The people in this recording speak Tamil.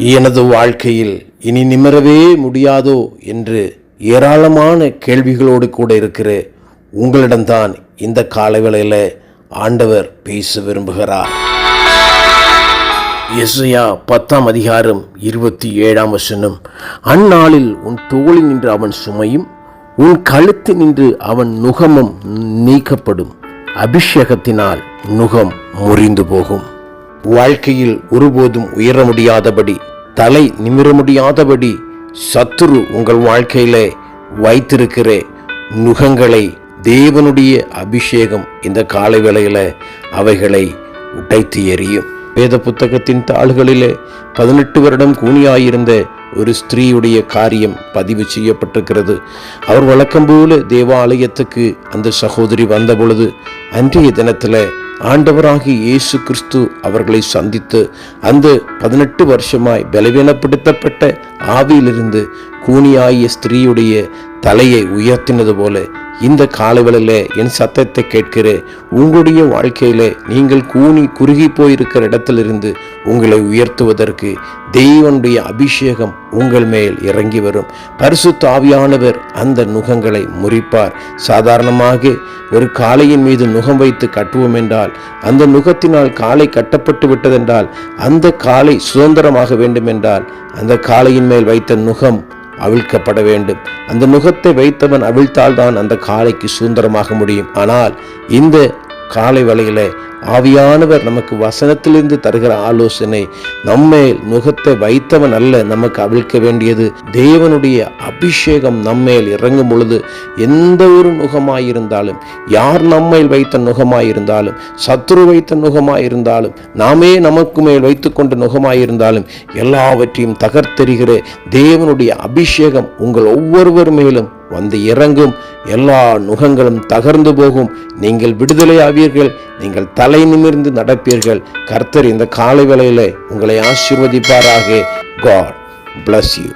எனது வாழ்க்கையில் இனி நிமிரவே முடியாதோ என்று ஏராளமான கேள்விகளோடு கூட இருக்கிற உங்களிடம்தான் இந்த காலவேளையில் ஆண்டவர் பேச விரும்புகிறார். எஸ்ஐயா பத்தாம் அதிகாரம் இருபத்தி ஏழாம் வசனம். அந்நாளில் உன் தோளில் நின்று அவன் சுமையும் உன் கழுத்து நின்று அவன் நுகமும் நீக்கப்படும். அபிஷேகத்தினால் நுகம் முறிந்து போகும். வாழ்க்கையில் ஒருபோதும் உயர முடியாதபடி தலை நிமிர முடியாதபடி சத்துரு உங்கள் வாழ்க்கையிலே வைத்திருக்கிற நுகங்களை தேவனுடைய அபிஷேகம் இந்த காலை வேளையில அவைகளை உடைத்து எறியும். வேத புத்தகத்தின் தாள்களிலே பதினெட்டு வருடம் கூனியாயிருந்த ஒரு ஸ்திரீயுடைய காரியம் பதிவு செய்யப்பட்டிருக்கிறது. அவர் வழக்கம் போல தேவாலயத்துக்கு அந்த சகோதரி வந்த பொழுது அன்றைய தினத்தில் ஆண்டவராகிய இயேசு கிறிஸ்து அவர்களை சந்தித்து அந்த பதினெட்டு வருஷமாய் பலவீனப்படுத்தப்பட்ட ஆவியிலிருந்து கூனியாகிய ஸ்திரீயுடைய தலையை உயர்த்தினது போல இந்த காலவெளியில் என் சத்தத்தை கேட்கிற உங்களுடைய வாழ்க்கையில் நீங்கள் கூனி குறுகி போயிருக்கிற இடத்திலிருந்து உங்களை உயர்த்துவதற்கு தெய்வனுடைய அபிஷேகம் உங்கள் மேல் இறங்கி வரும். பரிசு தாவியானவர் அந்த நுகங்களை முறிப்பார். சாதாரணமாக ஒரு காளையின் மீது நுகம் வைத்து கட்டுவோம் என்றால் அந்த நுகத்தினால் காலை கட்டப்பட்டு விட்டதென்றால் அந்த காலை சுதந்திரமாக வேண்டுமென்றால் அந்த காளையின் மேல் வைத்த நுகம் அவிழ்க்கப்பட வேண்டும். அந்த நுகத்தை வைத்தவன் அவிழ்த்தால்தான் அந்த காளைக்கு சுதந்திரமாக முடியும். ஆனால் இந்த காலை வேளையில் ஆவியானவர் நமக்கு வசனத்திலிருந்து தருகிற ஆலோசனை நம்மேல் நுகத்தை வைத்தவன் அல்ல நமக்கு அவிழ்க்க வேண்டியது. தேவனுடைய அபிஷேகம் நம்மேல் இறங்கும் பொழுது எந்த ஒரு நுகமாயிருந்தாலும் யார் நம்மேல் வைத்த நுகமாயிருந்தாலும் சத்ரு வைத்த நுகமாயிருந்தாலும் நாமே நமக்கு மேல் வைத்துக்கொண்ட நுகமாயிருந்தாலும் எல்லாவற்றையும் தகர்த்தெறிகிற தேவனுடைய அபிஷேகம் உங்கள் ஒவ்வொருவர் மேலும் வந்து இறங்கும். எல்லா நுகங்களும் தகர்ந்து போகும். நீங்கள் விடுதலை ஆவீர்கள். நீங்கள் தலை நிமிர்ந்து நடப்பீர்கள். கர்த்தர் இந்த காலை வேளையிலே உங்களை ஆசீர்வதிப்பாராக. God bless you